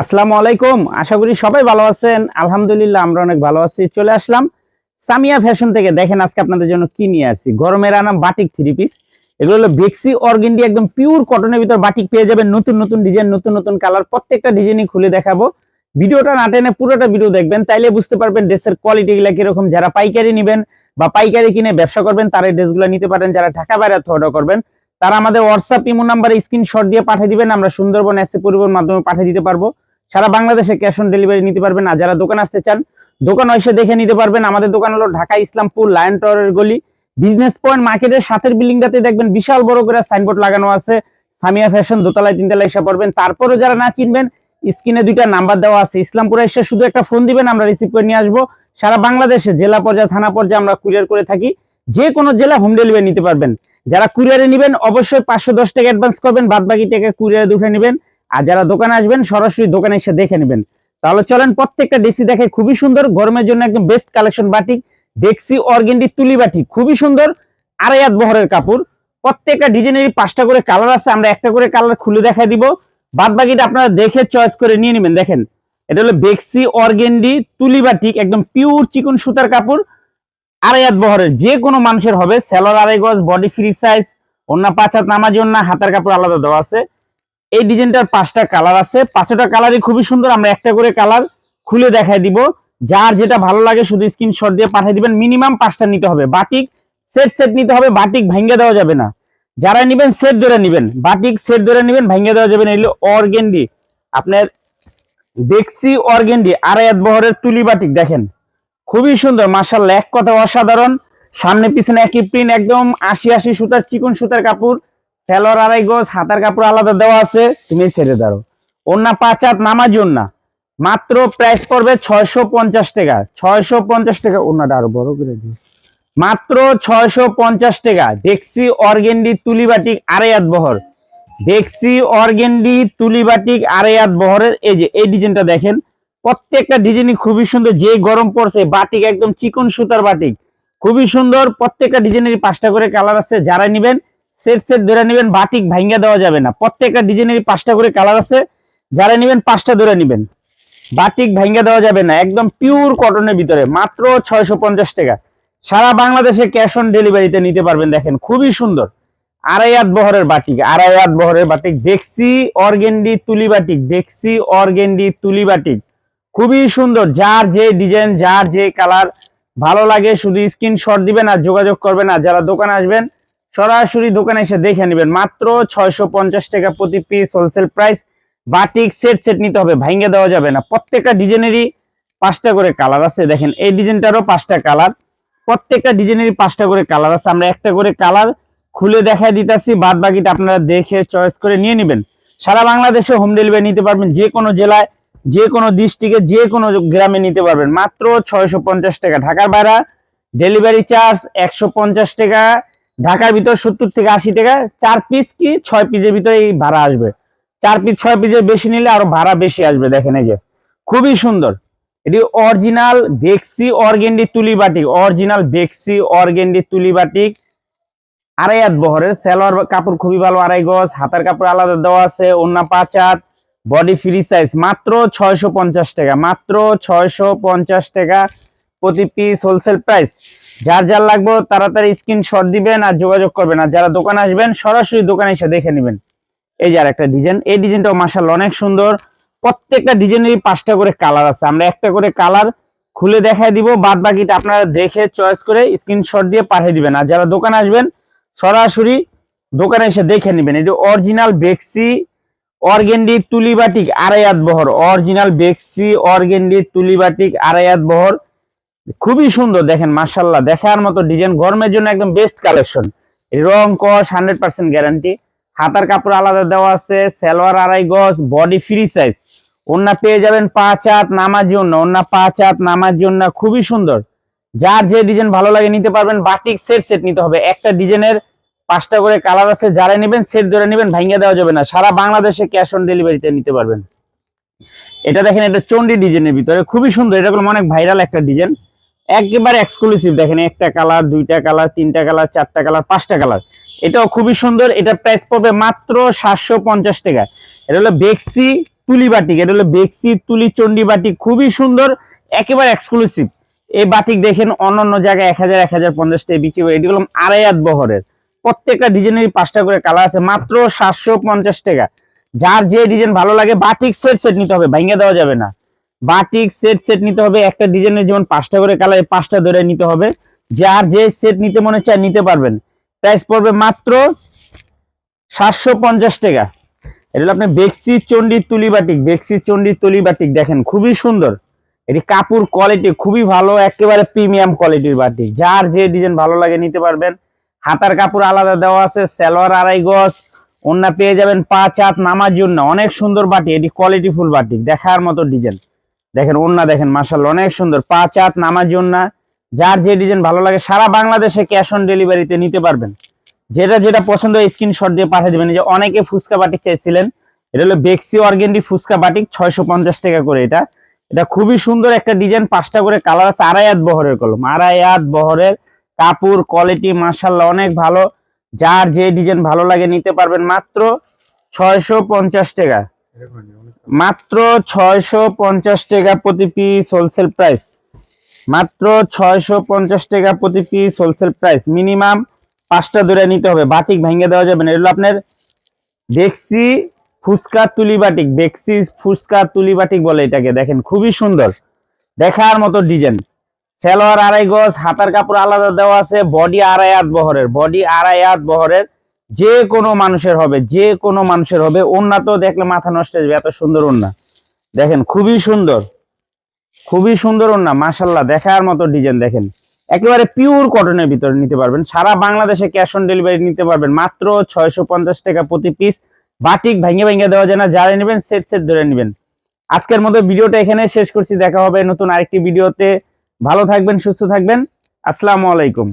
আসসালামু আলাইকুম। আশা করি সবাই ভালো আছেন। আলহামদুলিল্লাহ আমরা অনেক ভালো আছি। চলে আসলাম সামিয়া ফ্যাশন থেকে। দেখেন আজকে আপনাদের জন্য কি নিয়ে আসছি। গরমের আনাম বাটিক থ্রি পিস এগুলো হলো বেক্সি অর্গেন্ডি একদম পিওর কটনের ভিতর বাটিক পেয়ে যাবেন। নতুন নতুন ডিজাইন নতুন নতুন কালার প্রত্যেকটা ডিজাইনই খুলে দেখাবো। ভিডিওটা না টেনে পুরোটা ভিডিও দেখবেন। তাইলে বুঝতে পারবেন ড্রেসের কোয়ালিটি গুলা কীরকম। যারা পাইকারি নেবেন বা পাইকারি কিনে ব্যবসা করবেন, তারা ড্রেসগুলো নিতে পারেন। যারা ঢাকা বাইরে অর্ডার করবেন, তারা আমাদের হোয়াটসঅ্যাপ ইমো নাম্বারে স্ক্রিনশট দিয়ে পাঠিয়ে দিবেন। আমরা সুন্দরবন এসে পরিবহন মাধ্যমে পাঠিয়ে দিতে পারব। সারা বাংলাদেশে ক্যাশ অন ডেলিভারি নিতে পারবেন। আর যারা দোকান আসতে চান, দোকান এসে দেখে নিতে পারবেন। আমাদের দোকান হলো ঢাকা ইসলামপুর লায়ন টাওয়ারের গলি। বিজনেস পয়েন্ট মার্কেটের সাথের বিল্ডিংটাতে দেখবেন বিশাল বড় করে সাইনবোর্ড লাগানো আছে। সামিয়া ফ্যাশন দোতলায়, তিনতলায় এসে পড়বেন। তারপরে যারা না চিনবেন স্ক্রিনে দুইটা নাম্বার দেওয়া আছে। ইসলামপুরে এসে শুধু একটা ফোন দিবেন, আমরা রিসিভ করে নিয়ে আসব। সারা বাংলাদেশে জেলা পর্যায়ে, থানা পর্যায়ে আমরা কুরিয়ার করে থাকি। যে কোনো জেলা হোম ডেলিভারি নিতে পারবেন। যারা কুরিয়ারে নেবেন, অবশ্যই পাঁচশো দশ টাকা অ্যাডভান্স করবেন। বাদ বাকি টাকা কুরিয়ারে দুঠে নেবেন। আর যারা দোকানে আসবেন, সরাসরি দোকানে এসে দেখে নেবেন। তাহলে চলেন প্রত্যেকটা ডেসি দেখে খুবই সুন্দর, গরমের জন্য একদম বেস্ট কালেকশন বাটি ডেক্সি অর্গেন্ডি তুলি বাটিক, খুবই সুন্দর আড়াই বহরের কাপড়। প্রত্যেকটা ডিজাইনেরই পাঁচটা করে কালার আছে, আমরা একটা করে কালার খুলে দেখাই দিব। বাদ বাকিটা আপনারা দেখে চয়েস করে নিয়ে নেবেন, দেখেন। এটা হলো বেক্সি অর্গেন্ডি তুলি বাটিক, একদম পিওর চিকন সুতার কাপড় আড়াই হাত বহরের। যে কোনো মানুষের হবে সেলর আড়াই গজ বডি ফ্রি সাইজ অন্য পাঁচ হাত নামাজ জন্য হাতার কাপড় আলাদা দেওয়া আছে। এই ডিজাইনটার পাঁচটা কালার আছে। পাঁচটা কালারই খুবই সুন্দর। আমরা একটা করে কালার খুলে দেখাই দিব। যার যেটা ভালো লাগে শুধু স্ক্রিনশট দিয়ে পাঠিয়ে দিবেন। মিনিমাম পাঁচটা নিতে হবে। বাটিক সেট সেট নিতে হবে। বাটিক ভাঙ্গে দেওয়া যাবে না। যারা নিবেন সেট ধরে নিবেন। বাটিক সেট ধরে নিবেন ভাঙ্গে দেওয়া যাবে না। এগুলো অর্গেন্ডি আপনার বেক্সি অর্গেন্ডি আড়াই বহরের তুলি বাটিক, দেখেন। খুবই সুন্দর মার্শাল্লাহ এক কথা অসাধারণ। সামনে পিছনে একই প্রিন্ট একদম আশি আশি সুতার, চিকন সুতার কাপড়। সেলর আড়াই গজ, হাতার কাপড় আলাদা দেওয়া আছে, তুমি ছেড়ে দাও। ওন্না পাঁচ হাত নামাজ না মাত্র প্রাইস পড়বে ছয়শো পঞ্চাশ টাকা। ছয়শো পঞ্চাশ টাকা ওনাটা আরও বড় করে দিই মাত্র ছয়শো পঞ্চাশ টাকা। ডেক্সি অর্গেন্ডি তুলি বাটিক আড়াই হাত বহর। ডেক্সি অর্গেন্ডি তুলি বাটিক আড়াই হাত বহরের এই যে, এই ডিজাইনটা দেখেন। প্রত্যেকটা ডিজাইনই খুবই সুন্দর। যে গরম পড়ছে, বাটিক একদম চিকন সুতার বাটিক। খুবই সুন্দর। প্রত্যেকটা ডিজাইনের পাঁচটা করে কালার আছে। যারা নিবেন সেট সেট ধরে নেবেন, বাটিক ভাঙ্গা দেওয়া যাবে না। প্রত্যেকটা ডিজাইনেরই পাঁচটা করে কালার আছে। যারা নেবেন, পাঁচটা ধরে নেবেন। বাটিক ভাঙ্গা দেওয়া যাবে না, একদম পিওর কটনের ভিতরে, মাত্র ছয়শো পঞ্চাশ টাকা। সারা বাংলাদেশে ক্যাশ অন ডেলিভারিতে নিতে পারবেন, দেখেন, খুবই সুন্দর। আড়াই হাত বহরের বাটিক, আড়াই হাত বহরের বাটিক দেখছি অর্গেন্ডি তুলি বাটিক দেখছি অর্গেন্ডি তুলি বাটিক। খুবই সুন্দর, যার যে ডিজাইন যার যে কালার ভালো লাগে, শুধু স্ক্রিনশট দিবেন আর যোগাযোগ করবেন। আর যারা দোকানে আসবেন সরাসরি দোকানে এসে দেখে নেবেন। মাত্র ছয়শো পঞ্চাশ টাকা প্রতি piece wholesale price batik set set নিতে হবে ভাঙ্গে দেওয়া যাবে না। প্রত্যেকটা ডিজাইনেরই পাঁচটা করে কালার আছে। দেখেন, এই ডিজাইনটারও পাঁচটা কালার প্রত্যেকটা ডিজাইনেরই পাঁচটা করে কালার আছে। আমরা একটা করে কালার খুলে দেখায় দিতেছি। বাদ বাকিটা আপনারা দেখে চয়েস করে নিয়ে নেবেন। সারা বাংলাদেশে হোম ডেলিভারি নিতে পারবেন। যে কোনো জেলায়, যে কোনো ডিস্ট্রিক্টে যে কোনো গ্রামে নিতে পারবেন। মাত্র ছয়শো পঞ্চাশ টাকা। ঢাকার বাইরে ডেলিভারি চার্জ একশো পঞ্চাশ টাকা। ঢাকার ভিতর সত্তর থেকে আশি টাকা, চার পিস কি ছয় পিসের ভিতরে এই ভাড়া আসবে। চার পিস ছয় পিসের বেশি নিলে আরও ভাড়া বেশি আসবে, দেখেন এই যে। খুবই সুন্দর। এটি অরিজিনাল বেক্সি অর্গেন্ডি তুলি বাটিক অরিজিনাল বেক্সি অর্গেন্ডি তুলি বাটিক। আড়াই হাত বহরের, সেলোয়ার কাপড় খুবই ভালো, আড়াই গজ, হাতার কাপড় আলাদা দেওয়া আছে অন্য পাঁচ হাত বডি ফ্রি সাইজ মাত্র ছয়শো পঞ্চাশ টাকা, মাত্র ছয়শো পঞ্চাশ টাকা প্রতি পিস হোলসেল প্রাইস যার যার লাগবে তাড়াতাড়ি স্ক্রিনশট দিবেন আর যোগাযোগ করবেন। আর যারা দোকানে আসবেন, সরাসরি দোকানে এসে দেখে নেবেন। এই যে আর একটা ডিজাইন এই ডিজাইনটাও মাসাল অনেক সুন্দর। প্রত্যেকটা ডিজাইনেরই পাঁচটা করে কালার আছে। আমরা একটা করে কালার খুলে দেখায় দিব। বাদ বাকিটা আপনারা দেখে চয়েস করে স্ক্রিনশট দিয়ে পাঠিয়ে দিবেন। আর যারা দোকানে আসবেন, সরাসরি দোকানে এসে দেখে নেবেন। এটি অরিজিনাল বেক্সি অর্গেন্ডি তুলিবাটিক আড়াই হাত বহর। অরিজিনাল বেক্সি অর্গেন্ডি তুলিবাটিক আড়াই হাত বহর। খুবই সুন্দর, দেখেন মার্শাল্লাহ দেখার মতো ডিজাইন গরমের জন্য একদম বেস্ট কালেকশন রং, কস হান্ড্রেড পার্সেন্ট গ্যারান্টি হাতার কাপড় আলাদা দেওয়া আছে, সালোয়ার আড়াই গজ বডি ফ্রি সাইজ ওন্না পেয়ে যাবেন পাঁচ হাত নামার জন্য ওন্না পাঁচ হাত নামার জন্য, খুবই সুন্দর। যার যে ডিজাইন ভালো লাগে নিতে পারবেন বাটিক সেট সেট নিতে হবে। একটা ডিজাইনের পাঁচটা করে কালার আছে যারা নেবেন সেট ধরে নেবেন ভাঙ্গা দেওয়া যাবে না। সারা বাংলাদেশে ক্যাশ অন ডেলিভারিতে নিতে পারবেন। এটা দেখেন, এটা চন্ডি ডিজাইনের ভিতরে। খুবই সুন্দর, এটা অনেক ভাইরাল একটা ডিজাইন একেবারে এক্সক্লুসিভ দেখেন একটা কালার দুইটা কালার তিনটা কালার চারটা কালার পাঁচটা কালার এটাও খুবই সুন্দর এটা প্রাইস পড়বে মাত্র সাতশো পঞ্চাশ টাকা। এটা হলো বেক্সি তুলি বাটিক, এটা হলো বেক্সি তুলি চন্ডি বাটিক, খুবই সুন্দর, একেবারে এক্সক্লুসিভ এই বাটিক দেখেন অন্য অন্য জায়গায় এক হাজার এক হাজার পঞ্চাশ টাকা বিক্রি করে, এটি হলো আড়াই হাত বহরের। প্রত্যেকটা ডিজাইনের পাঁচটা করে কালার আছে, মাত্র সাতশো পঞ্চাশ টাকা। যার যে ডিজাইন ভালো লাগে, বাটিক সেট সেট নিতে হবে ভাঙে দেওয়া যাবে না। বাটিক সেট সেট নিতে হবে একটা ডিজাইনের, যেমন পাঁচটা করে কালার পাঁচটা ধরে নিতে হবে। যার যে সেট নিতে মনে চায় নিতে পারবেন। প্রাইস পড়বে মাত্র সাতশো পঞ্চাশ টাকা। এটা হলো আপনার বেক্সি চন্ডি তুলি বাটিক, বেক্সি চন্ডি তুলি বাটিক, দেখেন খুবই সুন্দর। এটি কাপড় কোয়ালিটি খুবই ভালো, একেবারে প্রিমিয়াম কোয়ালিটির বাটিক। যার যে ডিজাইন ভালো লাগে নিতে পারবেন। হাতার কাপড় আলাদা দেওয়া আছে, সালোয়ার আড়াই গজ ওন্না পেয়ে যাবেন পাঁচ হাত নামার জন্য। অনেক সুন্দর বাটি এটি কোয়ালিটি ফুল বাটিক, দেখার মতো ডিজাইন দেখেন ওন্না দেখেন মাসাল অনেক সুন্দর। পাঁচ হাত নামার জন্য যার যে ডিজাইন ভালো লাগে, সারা বাংলাদেশে ক্যাশ অন ডেলিভারিতে নিতে পারবেন। যেটা যেটা পছন্দ স্ক্রিনশট দিয়ে পাঠিয়ে দেবেন। যে অনেকে ফুচকা বাটিক চাইছিলেন, এটা হলো বেক্সি অর্গেন্ডি ফুচকা বাটিক, ছয়শো পঞ্চাশ টাকা করে এটা। এটা খুবই সুন্দর একটা ডিজাইন, পাঁচটা করে কালার আছে, আড়াই হাত বহরের কলম, আড়াই হাত বহরের কাপড়, কোয়ালিটি মার্শাল্লাহ অনেক ভালো। যার যে ডিজাইন ভালো লাগে, নিতে পারবেন মাত্র ছয়শো পঞ্চাশ টাকা। মাত্র ছয়শো পঞ্চাশ টাকা প্রতি পিস হোলসেল প্রাইস মাত্র ছয়শো পঞ্চাশ টাকা প্রতি পিস হোলসেল প্রাইস মিনিমাম পাঁচটা ধরে নিতে হবে। বাটিক ভেঙে দেওয়া যাবে না। এগুলো আপনার বেক্সি ফুচকা তুলি বাটিক। বেক্সি ফুচকা তুলি বাটিক বলে এটাকে। দেখেন, খুবই সুন্দর। দেখার মতো ডিজাইন সেলোয়ার আড়াই গজ, হাতার কাপড় আলাদা দেওয়া আছে। বডি আড়াই হাত বহরের। বডি আড়াই হাত বহরের যে কোনো মানুষের হবে, যে কোনো মানুষের হবে। ওন্না তো দেখলে মাথা নষ্ট হয়ে যাবে, এত সুন্দর ওন্না দেখেন, খুবই সুন্দর। খুবই সুন্দর ওন্না মাসাল্লাহ দেখার মতো ডিজাইন দেখেন। একেবারে পিওর কটনের ভিতরে নিতে পারবেন। সারা বাংলাদেশে ক্যাশ অন ডেলিভারি নিতে পারবেন। মাত্র ছয়শো পঞ্চাশ টাকা প্রতি পিস বাটিক ভেঙে ভেঙে দেওয়া যায় না যারা নেবেন সেট সেট ধরে নেবেন। আজকের মতো ভিডিওটা এখানে শেষ করছি। দেখা হবে নতুন আরেকটি ভিডিওতে। ভালো থাকবেন, সুস্থ থাকবেন। আসসালামু আলাইকুম।